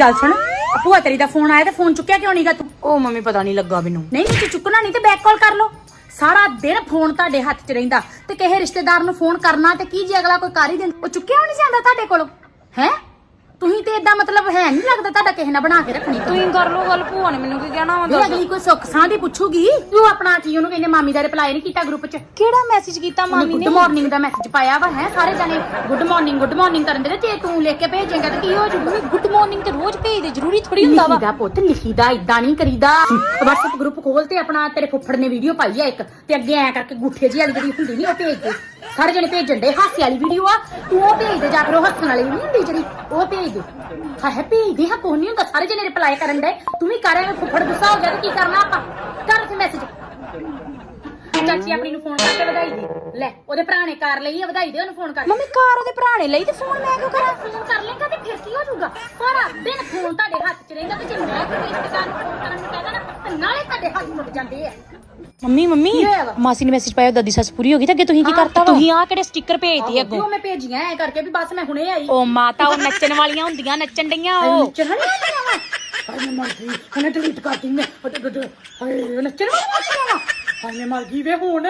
ਗੱਲ ਸੁਣ ਆ ਭੂਆ ਤੇਰੀ ਦਾ ਫੋਨ ਆਇਆ ਤੇ ਫੋਨ ਚੁੱਕਿਆ ਕਿਉਂ ਨਹੀਂਗਾ ਤੂੰ? ਉਹ ਮੰਮੀ ਪਤਾ ਨਹੀਂ ਲੱਗਾ ਮੈਨੂੰ। ਨਹੀਂ ਨਹੀਂ ਤੂੰ ਚੁੱਕਣਾ ਨਹੀਂ ਤੇ ਬੈਕ ਕਾਲ ਕਰ ਲਓ। ਸਾਰਾ ਦਿਨ ਫੋਨ ਤੁਹਾਡੇ ਹੱਥ 'ਚ ਰਹਿੰਦਾ ਤੇ ਕਿਸੇ ਰਿਸ਼ਤੇਦਾਰ ਨੂੰ ਫੋਨ ਕਰਨਾ ਤੇ ਕੀ ਜੇ ਅਗਲਾ ਕੋਈ ਕਰ ਹੀ ਦਿੰਦਾ? ਉਹ ਚੁੱਕਿਆ ਨਹੀਂ ਜਾਂਦਾ ਤੁਹਾਡੇ ਕੋਲੋਂ? ਹੈ? ਤੁਸੀਂ ਤੇ ਇਦਾਂ ਮਤਲਬ ਹੈ ਨਹੀਂ ਲੱਗਦਾ ਤੁਹਾਡਾ ਕਿਸੇ ਨਾਲ ਬਣਾ ਕੇ ਰੱਖਣੀ ਤੂੰ। ਤੁਸੀਂ ਕਰ ਲਓ ਗੱਲ ਭੂਆ ਨੇ ਮੈਨੂੰ ਕੀ ਕਹਿਣਾ ਵਾ ਦੱਸ। ਅਗਲੀ ਕੋਈ ਸੁੱਖ ਸਾਂਦੀ ਪੁੱਛੂਗੀ। ਤੂੰ ਆਪਣਾ ਕੀ ਉਹਨੂੰ ਕਹਿੰਦੇ ਮਾਮੀ ਦਾ ਰਿਪਲਾਈ ਨਹੀਂ ਕੀਤਾ ਗਰੁੱਪ 'ਚ। ਕਿਹੜਾ ਮੈਸੇਜ ਕੀਤਾ ਮਾਮੀ ਗੁੱਡ ਨੇ? ਮਾਰਨਿੰਗ ਦਾ ਮੈਸੇਜ ਪਾਇਆ ਵਾ ਹੈ ਸਾਰੇ ਜਾਣੇ। ਗੁੱਡ ਮਾਰਨਿੰਗ ਗੁੱਡ ਮਾਰਨਿੰਗ ਕਰਨ ਦੇ ਤੇ ਤੂੰ ਲਿਖ ਕੇ ਭੇਜੇਂਗਾ ਤੇ ਕੀ ਹੋ ਜੂਗਾ ਗੁੱਡ ਮਾਰਨਿੰਗ ਤੇ ਰੋਜ਼ ਭੇਜਦੇ ਜ਼ਰੂਰੀ ਥੋੜੀ ਹੁੰਦਾ ਵਾ। ਲਿਖੀਦਾ ਪੁੱਤ ਲਿਖੀਦਾ ਇਦਾਂ ਨਹੀਂ ਕਰੀਦਾ। WhatsApp ਗਰੁੱਪ ਖੋਲ ਤੇ ਆਪਣਾ ਤੇਰੇ ਫੁੱਫੜ ਨੇ ਵੀਡੀਓ ਪਾਈ ਆ ਇੱਕ ਤੇ ਅੱਗੇ ਐ ਕਰਕੇ ਗੁੱਠੇ ਜਿਹੀ ਵਾਲੀ ਜਿਹੜੀ ਹੁੰਦੀ ਨਹੀਂ ਉਹ ਭੇਜ ਦੇ। ਸਾਰੇ ਜਣੇ ਭੇਜਣ ਦੇ ਹਾਸੇ ਵਾਲੀ ਵੀਡੀਓ ਆ। ਤੂੰ ਉਹ ਭੇਜ ਦੇ ਜਾ ਕੇ ਉਹ ਹੱਸਣ ਵਾਲੀ ਨਹੀਂ ਹੁੰਦੀ ਜਿਹੜੀ ਉਹ ਭੇਜ ਦੇ। ਹਾਂ ਹੈ ਭੇਜ ਦੇ ਹਾਂ ਕੋਈ ਨਹੀਂ ਹੁੰਦਾ। ਸਾਰੇ ਜਣੇ ਰਿਪਲਾਈ ਕਰਨ ਦੇ। ਤੂੰ ਵੀ ਕਰ ਐਵੇਂ ਫੁੱਫੜ ਗੁੱਸਾ ਹੋ ਗਿਆ ਤੇ ਕੀ ਕਰਨਾ ਆਪਾਂ? ਕਰ ਤੇ ਮੈਸੇਜ ਚਾਚੀ ਆਪਣੀ ਨੂੰ ਫੋਨ ਕਰਕੇ ਵਧਾਈ ਦੇ। ਲੈ ਉਹਦੇ ਭਰਾ ਨੇ ਕਾਰ ਲਈ ਆ ਵਧਾਈ ਦੇ ਉਹਨੂੰ ਫੋਨ ਕਰ ਮੰਮੀ ਕਾਰ ਉਹਦੇ ਭਰਾ ਨੇ ਲਈ ਤੇ ਫੋਨ ਮੈਂ ਕਿਉਂ ਕਰਾਂ? ਫੋਨ ਕਰ ਲੇਗਾ ਤੇ ਫਿਰ ਕੀ ਹੋ ਜਾਊਗਾ? ਸਾਰਾ ਦਿਨ ਫੋਨ ਤੁਹਾਡੇ ਹੱਥ 'ਚ ਰਹਿੰਦਾ ਤੇ ਜੇ ਮੈਂ ਕੋਈ ਰਿਸ਼ਤੇਦਾਰ ਨੂੰ ਫੋਨ ਕਰਨ ਨੂੰ ਕਹਿੰਦਾ ਨਾ ਤੇ ਨਾਲੇ ਤੁਹਾਡੇ ਹੱਥ ਟੁੱਟ ਜਾਂਦੇ ਆ ਮੰਮੀ ਮੰਮੀ ਕੀ ਹੋਇਆ ਵਾ? ਮਾਸੀ ਨੇ ਮੈਸੇਜ ਪਾਇਆ ਦਾਦੀ ਸੱਸ ਪੂਰੀ ਹੋ ਗਈ ਤੇ ਅੱਗੇ ਤੁਸੀਂ ਕੀ ਹਾਂ, ਕਰਤਾ ਵਾ? ਤੁਸੀਂ ਆ ਕਿਹੜੇ ਸਟicker ਭੇਜਦੀ ਅੱਗੋਂ? ਉਹ ਮੈਂ ਭੇਜੀਆਂ ਐ ਕਰਕੇ ਵੀ ਬਸ ਮੈਂ ਹੁਣੇ ਆਈ। ਉਹ ਮਾਤਾ ਉਹ ਨੱਚਣ ਵਾਲੀਆਂ ਹੁੰਦੀਆਂ ਨੱਚਣ ਡਈਆਂ ਉਹ। ਨੱਚਣ ਵਾਲੀ ਆਉਂਦੀਆਂ ਵਾ? ਹਾਏ ਮੈਂ ਮਰ ਗਈ ਹੁਣੇ ਡਿਲੀਟ ਕਰਤੀ ਮੈਂ। ਹਾਏ ਨੱਚਣ ਵਾਲੀ ਆਉਂਦੀਆਂ ਵਾ? ਹਾਏ ਮੈਂ ਮਰ ਗਈ ਵੇ ਹੁਣ।